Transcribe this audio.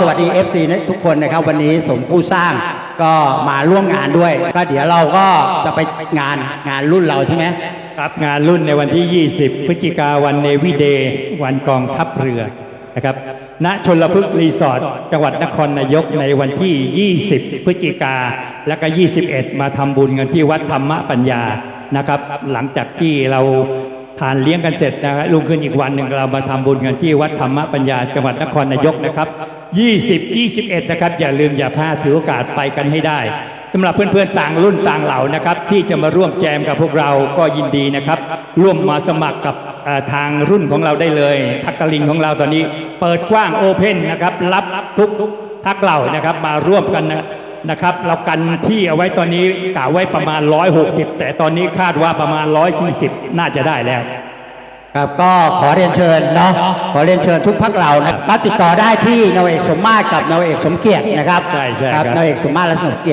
สวัสดี FC นะทุกคนนะครับ วันนี้สมผู้สร้างก็มาร่วมงานด้วย ก็เดี๋ยวเราก็จะไปงานงานรุ่นเราใช่ไหมครับงานรุ่นในวันที่ 20 พฤศจิกาวันเนวิเดย์วันกองทัพเรือนะครับณชนลพฤกษ์รีสอร์ทจังหวัดนครนายกในวันที่ 20 พฤศจิกาและก็ 21 มาทำบุญกันที่วัดธรรมปัญญานะครับ หลังจากที่เรา ทานเลี้ยงกันเสร็จนะครับลุงขึ้นอีกวันหนึ่งเรามาทำบุญกันที่วัดธรรมปัญญาจังหวัดนครนายกนะครับ 20 21 นะครับ อย่าลืมอย่าพลาดถือโอกาสไปกันให้ได้สำหรับเพื่อนๆต่างรุ่นต่างเหล่านะครับ ที่จะมาร่วมแจมกับพวกเราก็ยินดีนะครับ ร่วมมาสมัครกับทางรุ่นของเราได้เลยทักกลิงของเราตอนนี้ เปิดกว้างโอเพนนะครับรับทุกทักเหล่านะครับมาร่วมกันนะ นะครับ เรากันที่เอาไว้ตอนนี้กะไว้ประมาณ 160 แต่ตอนนี้คาดว่าประมาณ 140 น่าจะได้แล้ว ครับก็ขอเรียนเชิญเนาะขอเรียนเชิญทุกพักเรานะก็ติดต่อได้ที่นาวเอกสมมาตรกับนาวเอกสมเกียรตินะครับใช่ใช่ครับครับนาวเอกสมมาตรและสมเกียรติ